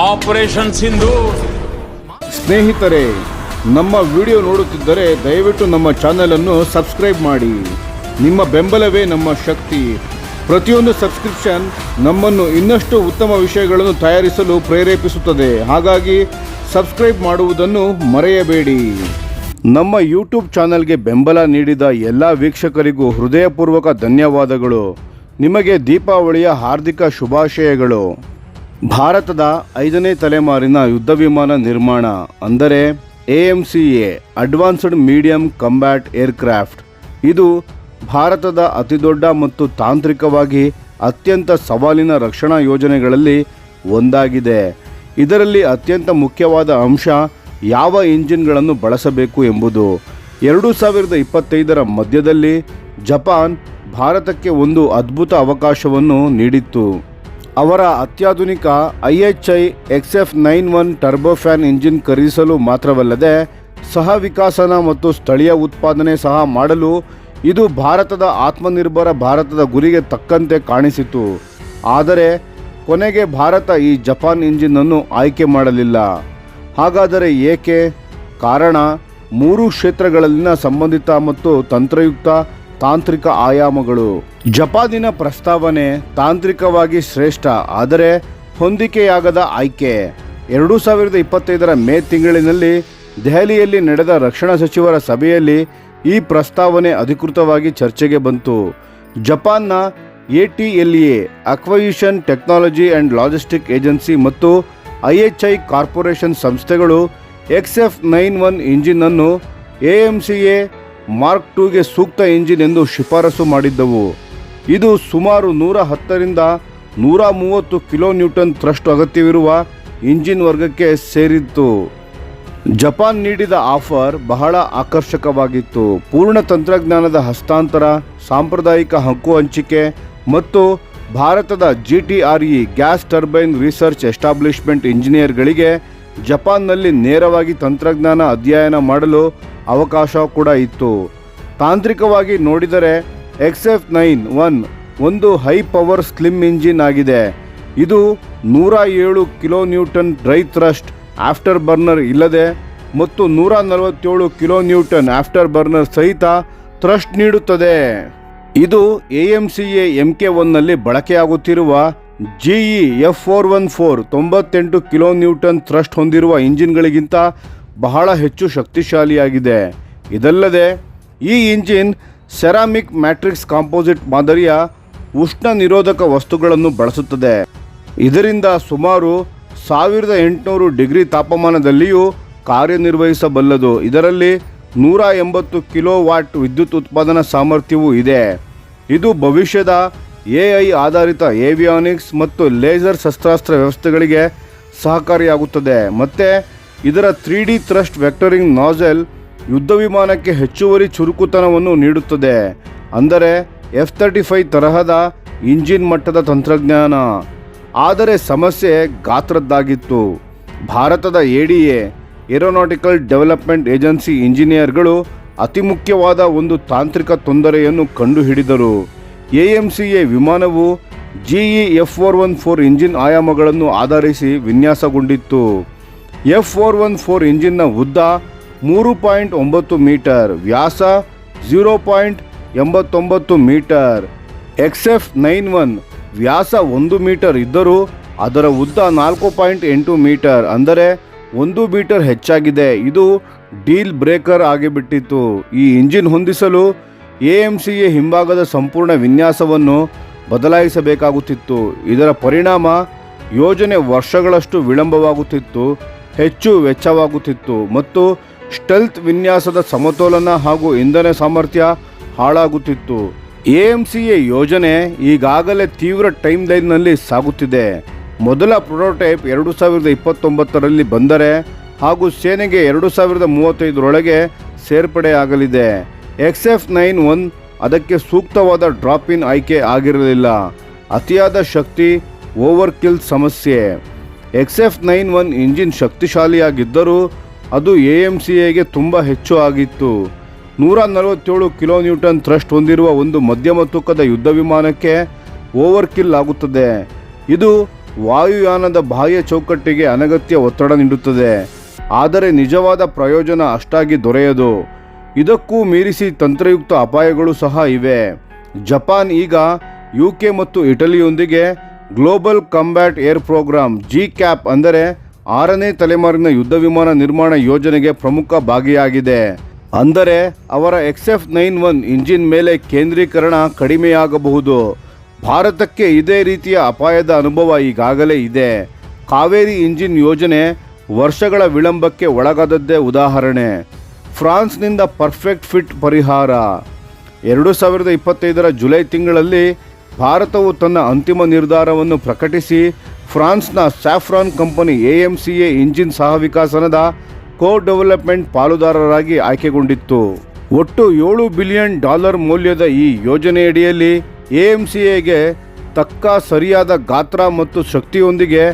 Operation Sindhu. ಸ್ನೇಹಿತರೆ, ನಮ್ಮ video ನೋಡುತ್ತಿದ್ದರೆ ದಯವಿಟ್ಟು ನಮ್ಮ ಚಾನೆಲ್ ಅನ್ನು ಸಬ್ಸ್ಕ್ರೈಬ್ ಮಾಡಿ. ನಿಮ್ಮ ಬೆಂಬಲವೇ ನಮ್ಮ ಶಕ್ತಿ. ಪ್ರತಿಯೊಂದು ಸಬ್ಸ್ಕ್ರಿಪ್ಷನ್ ನಮ್ಮನ್ನು ಇನ್ನಷ್ಟು ಉತ್ತಮ ವಿಷಯಗಳನ್ನು ತಯಾರಿಸಲು ಪ್ರೇರೇಪಿಸುತ್ತದೆ. ಹಾಗಾಗಿ ಸಬ್ಸ್ಕ್ರೈಬ್ ಮಾಡುವುದನ್ನು ಮರೆಯಬೇಡಿ. ನಮ್ಮ ಯೂಟ್ಯೂಬ್ ಚಾನೆಲ್ಗೆ ಬೆಂಬಲ ನೀಡಿದ ಎಲ್ಲ ವೀಕ್ಷಕರಿಗೂ ಹೃದಯಪೂರ್ವಕ ಧನ್ಯವಾದಗಳು. ನಿಮಗೆ ದೀಪಾವಳಿಯ ಹಾರ್ದಿಕ ಶುಭಾಶಯಗಳು. ಭಾರತದ ಐದನೇ ತಲೆಮಾರಿನ ಯುದ್ಧ ವಿಮಾನ ನಿರ್ಮಾಣ, ಅಂದರೆ A M C A, advanced medium combat aircraft. ಇದು ಭಾರತದ ಅತಿದೊಡ್ಡ ಮತ್ತು ತಾಂತ್ರಿಕವಾಗಿ ಅತ್ಯಂತ ಸವಾಲಿನ ರಕ್ಷಣಾ ಯೋಜನೆಗಳಲ್ಲಿ ಒಂದಾಗಿದೆ. ಇದರಲ್ಲಿ ಅತ್ಯಂತ ಮುಖ್ಯವಾದ ಅಂಶ ಯಾವ ಇಂಜಿನ್ಗಳನ್ನು ಬಳಸಬೇಕು ಎಂಬುದು. ಎರಡು ಸಾವಿರದ ಇಪ್ಪತ್ತೈದರ ಮಧ್ಯದಲ್ಲಿ ಜಪಾನ್ ಭಾರತಕ್ಕೆ ಒಂದು ಅದ್ಭುತ ಅವಕಾಶವನ್ನು ನೀಡಿತ್ತು. ಅವರ ಅತ್ಯಾಧುನಿಕ I H I X F nine one turbofan engine ಖರೀದಿಸಲು ಮಾತ್ರವಲ್ಲದೆ ಸಹ ವಿಕಾಸನ ಮತ್ತು ಸ್ಥಳೀಯ ಉತ್ಪಾದನೆ ಸಹ ಮಾಡಲು ಇದು ಭಾರತದ ಆತ್ಮನಿರ್ಭರ ಭಾರತದ ಗುರಿಗೆ ತಕ್ಕಂತೆ ಕಾಣಿಸಿತು. ಆದರೆ ಕೊನೆಗೆ ಭಾರತ ಈ ಜಪಾನ್ ಇಂಜಿನನ್ನು ಆಯ್ಕೆ ಮಾಡಲಿಲ್ಲ. ಹಾಗಾದರೆ ಏಕೆ? ಕಾರಣ, ಮೂರು ಕ್ಷೇತ್ರಗಳಲ್ಲಿನ ಸಂಬಂಧಿತ ಮತ್ತು ತಂತ್ರಯುಕ್ತ ತಾಂತ್ರಿಕ ಆಯಾಮಗಳು. ಜಪಾನಿನ ಪ್ರಸ್ತಾವನೆ ತಾಂತ್ರಿಕವಾಗಿ ಶ್ರೇಷ್ಠ, ಆದರೆ ಹೊಂದಿಕೆಯಾಗದ ಆಯ್ಕೆ. ಎರಡು ಸಾವಿರದ ಇಪ್ಪತ್ತೈದರ ಮೇ ತಿಂಗಳಿನಲ್ಲಿ ದೆಹಲಿಯಲ್ಲಿ ನಡೆದ ರಕ್ಷಣಾ ಸಚಿವರ ಸಭೆಯಲ್ಲಿ ಈ ಪ್ರಸ್ತಾವನೆ ಅಧಿಕೃತವಾಗಿ ಚರ್ಚೆಗೆ ಬಂತು. ಜಪಾನ್ನ A T L A acquisition technology and logistic agency ಮತ್ತು ಐ ಎಚ್ ಐ ಕಾರ್ಪೊರೇಷನ್ ಸಂಸ್ಥೆಗಳು X F nine one ಇಂಜಿನನ್ನು A M C A mark ಟೂಗೆ ಸೂಕ್ತ ಇಂಜಿನ್ ಎಂದು ಶಿಫಾರಸು ಮಾಡಿದ್ದವು. ಇದು ಸುಮಾರು ನೂರ ಹತ್ತರಿಂದ ನೂರ ಮೂವತ್ತು ಕಿಲೋ ನ್ಯೂಟನ್ ಥ್ರಸ್ಟ್ ಅಗತ್ಯವಿರುವ ಇಂಜಿನ್ ವರ್ಗಕ್ಕೆ ಸೇರಿತ್ತು. ಜಪಾನ್ ನೀಡಿದ ಆಫರ್ ಬಹಳ ಆಕರ್ಷಕವಾಗಿತ್ತು. ಪೂರ್ಣ ತಂತ್ರಜ್ಞಾನದ ಹಸ್ತಾಂತರ, ಸಾಂಪ್ರದಾಯಿಕ ಹಕ್ಕು ಹಂಚಿಕೆ ಮತ್ತು ಭಾರತದ G T R E gas turbine research establishment ಇಂಜಿನಿಯರ್ಗಳಿಗೆ ಜಪಾನ್ನಲ್ಲಿ ನೇರವಾಗಿ ತಂತ್ರಜ್ಞಾನ ಅಧ್ಯಯನ ಮಾಡಲು ಅವಕಾಶ ಕೂಡ ಇತ್ತು. ತಾಂತ್ರಿಕವಾಗಿ ನೋಡಿದರೆ ಎಕ್ಸ್ ಎಫ್ ನೈನ್ ಒನ್ ಒಂದು ಹೈ ಪವರ್ ಸ್ಲಿಮ್ ಇಂಜಿನ್ ಆಗಿದೆ. ಇದು ನೂರ ಏಳು kilo newton dry thrust after burner ಇಲ್ಲದೆ ಮತ್ತು ನೂರ ನಲವತ್ತೇಳು ಕಿಲೋ ನ್ಯೂಟನ್ ಆಫ್ಟರ್ ಬರ್ನರ್ ಸಹಿತ ಥ್ರಸ್ಟ್ ನೀಡುತ್ತದೆ. ಇದು A M C A M K ಒನ್ನಲ್ಲಿ ಬಳಕೆಯಾಗುತ್ತಿರುವ GE F four one four ತೊಂಬತ್ತೆಂಟು ಕಿಲೋ ನ್ಯೂಟನ್ ಥ್ರಸ್ಟ್ ಹೊಂದಿರುವ ಇಂಜಿನ್ಗಳಿಗಿಂತ ಬಹಳ ಹೆಚ್ಚು ಶಕ್ತಿಶಾಲಿಯಾಗಿದೆ. ಇದಲ್ಲದೆ, ಈ ಇಂಜಿನ್ ಸೆರಾಮಿಕ್ ಮ್ಯಾಟ್ರಿಕ್ಸ್ ಕಾಂಪೋಸಿಟ್ ಮಾದರಿಯ ಉಷ್ಣ ನಿರೋಧಕ ವಸ್ತುಗಳನ್ನು ಬಳಸುತ್ತದೆ. ಇದರಿಂದ ಸುಮಾರು ಸಾವಿರದ ಎಂಟುನೂರು ಡಿಗ್ರಿ ತಾಪಮಾನದಲ್ಲಿಯೂ ಕಾರ್ಯನಿರ್ವಹಿಸಬಲ್ಲದು. ಇದರಲ್ಲಿ ನೂರ ಎಂಬತ್ತು ಕಿಲೋ ವಾಟ್ ವಿದ್ಯುತ್ ಉತ್ಪಾದನಾ ಸಾಮರ್ಥ್ಯವೂ ಇದೆ. ಇದು ಭವಿಷ್ಯದ ಎ ಐ ಆಧಾರಿತ ಏವಿಯಾನಿಕ್ಸ್ ಮತ್ತು ಲೇಸರ್ ಶಸ್ತ್ರಾಸ್ತ್ರ ವ್ಯವಸ್ಥೆಗಳಿಗೆ ಸಹಕಾರಿಯಾಗುತ್ತದೆ. ಮತ್ತು ಇದರ three D thrust vectoring nozzle ಯುದ್ಧ ವಿಮಾನಕ್ಕೆ ಹೆಚ್ಚುವರಿ ಚುರುಕುತನವನ್ನು ನೀಡುತ್ತದೆ. ಅಂದರೆ ಎಫ್ ತರ್ಟಿ ಫೈವ್ ತರಹದ ಇಂಜಿನ್ ಮಟ್ಟದ ತಂತ್ರಜ್ಞಾನ. ಆದರೆ ಸಮಸ್ಯೆ ಗಾತ್ರದ್ದಾಗಿತ್ತು. ಭಾರತದ A D A aeronautical development agency ಇಂಜಿನಿಯರ್ಗಳು ಅತಿ ಮುಖ್ಯವಾದ ಒಂದು ತಾಂತ್ರಿಕ ತೊಂದರೆಯನ್ನು ಕಂಡುಹಿಡಿದರು. ಎ ಎಂ ಸಿ ಎ ವಿಮಾನವು GE F four one four engine ಆಯಾಮಗಳನ್ನು ಆಧರಿಸಿ ವಿನ್ಯಾಸಗೊಂಡಿತ್ತು. ಎಫ್ ಫೋರ್ ಒನ್ ಫೋರ್ ಇಂಜಿನ್ನ ಉದ್ದ ಮೂರು ಪಾಯಿಂಟ್ ಒಂಬತ್ತು ಮೀಟರ್, ವ್ಯಾಸ ಝೀರೋ ಪಾಯಿಂಟ್ ಎಂಬತ್ತೊಂಬತ್ತು metre. X F nine one ವ್ಯಾಸ ಒಂದು ಮೀಟರ್ ಇದ್ದರೂ ಅದರ ಉದ್ದ ನಾಲ್ಕು ಪಾಯಿಂಟ್ ಎಂಟು ಮೀಟರ್, ಅಂದರೆ ಒಂದು ಮೀಟರ್ ಹೆಚ್ಚಾಗಿದೆ. ಇದು ಡೀಲ್ ಬ್ರೇಕರ್ ಆಗಿಬಿಟ್ಟಿತ್ತು. ಈ ಇಂಜಿನ್ ಹೊಂದಿಸಲು ಎ ಎಂ ಸಿ ಎ ಹಿಂಭಾಗದ ಸಂಪೂರ್ಣ ವಿನ್ಯಾಸವನ್ನು ಬದಲಾಯಿಸಬೇಕಾಗುತ್ತಿತ್ತು. ಇದರ ಪರಿಣಾಮ ಯೋಜನೆ ವರ್ಷಗಳಷ್ಟು ವಿಳಂಬವಾಗುತ್ತಿತ್ತು. ಹೆಚ್ಚು ವೆಚ್ಚವಾಗುತ್ತಿತ್ತು ಮತ್ತು ಸ್ಟೆಲ್ತ್ ವಿನ್ಯಾಸದ ಸಮತೋಲನ ಹಾಗೂ ಇಂಧನ ಸಾಮರ್ಥ್ಯ ಹಾಳಾಗುತ್ತಿತ್ತು. ಎ ಎಂ ಸಿ ಎ ಯೋಜನೆ ಈಗಾಗಲೇ ತೀವ್ರ ಟೈಮ್ ಲೈನ್ನಲ್ಲಿ ಸಾಗುತ್ತಿದೆ. ಮೊದಲ ಪ್ರೊಟೋಟೈಪ್ ಎರಡು ಸಾವಿರದ ಇಪ್ಪತ್ತೊಂಬತ್ತರಲ್ಲಿ ಬಂದರೆ ಹಾಗೂ ಸೇನೆಗೆ ಎರಡು ಸಾವಿರದ ಮೂವತ್ತೈದರೊಳಗೆ ಸೇರ್ಪಡೆಯಾಗಲಿದೆ. ಎಕ್ಸ್ ಎಫ್ ನೈನ್ ಒನ್ ಅದಕ್ಕೆ ಸೂಕ್ತವಾದ ಡ್ರಾಪ್ ಇನ್ ಆಯ್ಕೆ ಆಗಿರಲಿಲ್ಲ. ಅತಿಯಾದ ಶಕ್ತಿ ಓವರ್ ಕಿಲ್ ಸಮಸ್ಯೆ. X F nine one engine ಶಕ್ತಿಶಾಲಿಯಾಗಿದ್ದರೂ ಅದು ಎ ಎಂ ಸಿ ಎಗೆ ತುಂಬ ಹೆಚ್ಚು ಆಗಿತ್ತು. ನೂರ ನಲವತ್ತೇಳು ಕಿಲೋ ನ್ಯೂಟನ್ ಥ್ರಸ್ಟ್ ಹೊಂದಿರುವ ಒಂದು ಮಧ್ಯಮ ತೂಕದ ಯುದ್ಧ ವಿಮಾನಕ್ಕೆ ಓವರ್ ಕಿಲ್ ಆಗುತ್ತದೆ. ಇದು ವಾಯುಯಾನದ ಬಾಹ್ಯ ಚೌಕಟ್ಟಿಗೆ ಅನಗತ್ಯ ಒತ್ತಡ ನೀಡುತ್ತದೆ. ಆದರೆ ನಿಜವಾದ ಪ್ರಯೋಜನ ಅಷ್ಟಾಗಿ ದೊರೆಯದು. ಇದಕ್ಕೂ ಮೀರಿಸಿ ತಂತ್ರಯುಕ್ತ ಅಪಾಯಗಳು ಸಹ ಇವೆ. ಜಪಾನ್ ಈಗ ಯು ಕೆ ಮತ್ತು ಇಟಲಿಯೊಂದಿಗೆ global combat air programme G cap ಅಂದರೆ ಆರನೇ ತಲೆಮಾರಿನ ಯುದ್ಧ ವಿಮಾನ ನಿರ್ಮಾಣ ಯೋಜನೆಗೆ ಪ್ರಮುಖ ಭಾಗಿಯಾಗಿದೆ. ಅಂದರೆ ಅವರ X F nine one engine ಮೇಲೆ ಕೇಂದ್ರೀಕರಣ ಕಡಿಮೆಯಾಗಬಹುದು. ಭಾರತಕ್ಕೆ ಇದೇ ರೀತಿಯ ಅಪಾಯದ ಅನುಭವ ಈಗಾಗಲೇ ಇದೆ. ಕಾವೇರಿ ಇಂಜಿನ್ ಯೋಜನೆ ವರ್ಷಗಳ ವಿಳಂಬಕ್ಕೆ ಒಳಗಾದದ್ದೇ ಉದಾಹರಣೆ. ಫ್ರಾನ್ಸ್ನಿಂದ ಪರ್ಫೆಕ್ಟ್ ಫಿಟ್ ಪರಿಹಾರ. ಎರಡು ಸಾವಿರದ ಇಪ್ಪತ್ತೈದರ ಜುಲೈ ತಿಂಗಳಲ್ಲಿ ಭಾರತವು ತನ್ನ ಅಂತಿಮ ನಿರ್ಧಾರವನ್ನು ಪ್ರಕಟಿಸಿ ಫ್ರಾನ್ಸ್ನ Safran company A M C A engine ಸಹ ವಿಕಾಸನದ ಕೋ ಡೆವಲಪ್ಮೆಂಟ್ ಪಾಲುದಾರರಾಗಿ ಆಯ್ಕೆಗೊಂಡಿತ್ತು. ಒಟ್ಟು ಏಳು ಬಿಲಿಯನ್ ಡಾಲರ್ ಮೌಲ್ಯದ ಈ ಯೋಜನೆಯಡಿಯಲ್ಲಿ ಎ ಎಂ ಸಿ ಎಗೆ ತಕ್ಕ ಸರಿಯಾದ ಗಾತ್ರ ಮತ್ತು ಶಕ್ತಿಯೊಂದಿಗೆ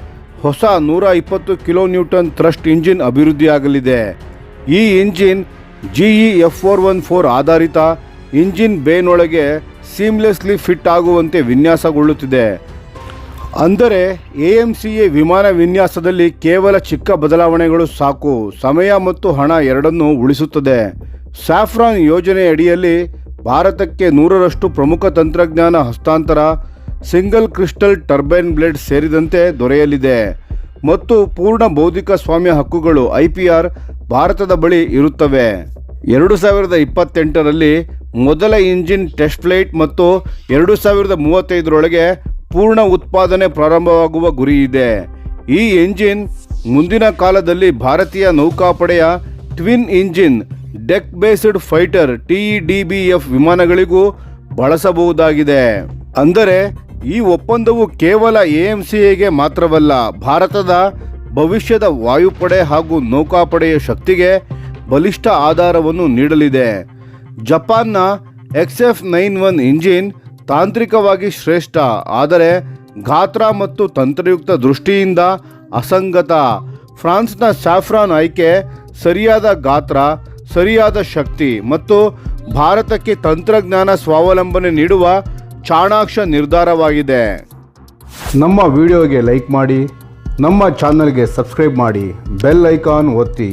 ಹೊಸ ನೂರ ಇಪ್ಪತ್ತು ಕಿಲೋ ನ್ಯೂಟನ್ ಥ್ರಸ್ಟ್ ಇಂಜಿನ್ ಅಭಿವೃದ್ಧಿಯಾಗಲಿದೆ. ಈ engine GE F four one four ಆಧಾರಿತ ಇಂಜಿನ್ ಬೇನೊಳಗೆ ಸೀಮ್ಲೆಸ್ಲಿ ಫಿಟ್ ಆಗುವಂತೆ ವಿನ್ಯಾಸಗೊಳ್ಳುತ್ತಿದೆ. ಅಂದರೆ, ಎ ಎಂ ಸಿ ಎ ವಿಮಾನ ವಿನ್ಯಾಸದಲ್ಲಿ ಕೇವಲ ಚಿಕ್ಕ ಬದಲಾವಣೆಗಳು ಸಾಕು. ಸಮಯ ಮತ್ತು ಹಣ ಎರಡನ್ನೂ ಉಳಿಸುತ್ತದೆ. ಸ್ಯಾಫ್ರಾನ್ ಯೋಜನೆ ಅಡಿಯಲ್ಲಿ ಭಾರತಕ್ಕೆ ನೂರರಷ್ಟು ಪ್ರಮುಖ ತಂತ್ರಜ್ಞಾನ ಹಸ್ತಾಂತರ ಸಿಂಗಲ್ ಕ್ರಿಸ್ಟಲ್ ಟರ್ಬೈನ್ ಬ್ಲೇಡ್ ಸೇರಿದಂತೆ ದೊರೆಯಲಿದೆ. ಮತ್ತು ಪೂರ್ಣ ಬೌದ್ಧಿಕ ಸ್ವಾಮ್ಯ ಹಕ್ಕುಗಳು, ಐ ಪಿ ಆರ್, ಭಾರತದ ಬಳಿ ಇರುತ್ತವೆ. ಎರಡು ಸಾವಿರದ ಇಪ್ಪತ್ತೆಂಟರಲ್ಲಿ ಮೊದಲ ಇಂಜಿನ್ ಟೆಸ್ಟ್ ಫ್ಲೈಟ್ ಮತ್ತು ಎರಡು ಸಾವಿರದ ಮೂವತ್ತೈದರೊಳಗೆ ಪೂರ್ಣ ಉತ್ಪಾದನೆ ಪ್ರಾರಂಭವಾಗುವ ಗುರಿ ಇದೆ. ಈ ಎಂಜಿನ್ ಮುಂದಿನ ಕಾಲದಲ್ಲಿ ಭಾರತೀಯ ನೌಕಾಪಡೆಯ twin engine deck based fighter TEDBF ವಿಮಾನಗಳಿಗೂ ಬಳಸಬಹುದಾಗಿದೆ. ಅಂದರೆ ಈ ಒಪ್ಪಂದವು ಕೇವಲ ಎಎಂಸಿಎಗೆ ಮಾತ್ರವಲ್ಲ, ಭಾರತದ ಭವಿಷ್ಯದ ವಾಯುಪಡೆ ಹಾಗೂ ನೌಕಾಪಡೆಯ ಶಕ್ತಿಗೆ ಬಲಿಷ್ಠ ಆಧಾರವನ್ನು ನೀಡಲಿದೆ. ಜಪಾನ್ನ X F nine one engine ತಾಂತ್ರಿಕವಾಗಿ ಶ್ರೇಷ್ಠ, ಆದರೆ ಗಾತ್ರ ಮತ್ತು ತಂತ್ರಯುಕ್ತ ದೃಷ್ಟಿಯಿಂದ ಅಸಂಗತ. ಫ್ರಾನ್ಸ್ನ ಸ್ಯಾಫ್ರಾನ್ ಆಯ್ಕೆ ಸರಿಯಾದ ಗಾತ್ರ, ಸರಿಯಾದ ಶಕ್ತಿ ಮತ್ತು ಭಾರತಕ್ಕೆ ತಂತ್ರಜ್ಞಾನ ಸ್ವಾವಲಂಬನೆ ನೀಡುವ ಚಾಣಾಕ್ಷ ನಿರ್ಧಾರವಾಗಿದೆ. ನಮ್ಮ ವಿಡಿಯೋಗೆ ಲೈಕ್ ಮಾಡಿ, ನಮ್ಮ ಚಾನಲ್ಗೆ ಸಬ್ಸ್ಕ್ರೈಬ್ ಮಾಡಿ, ಬೆಲ್ ಐಕಾನ್ ಒತ್ತಿ.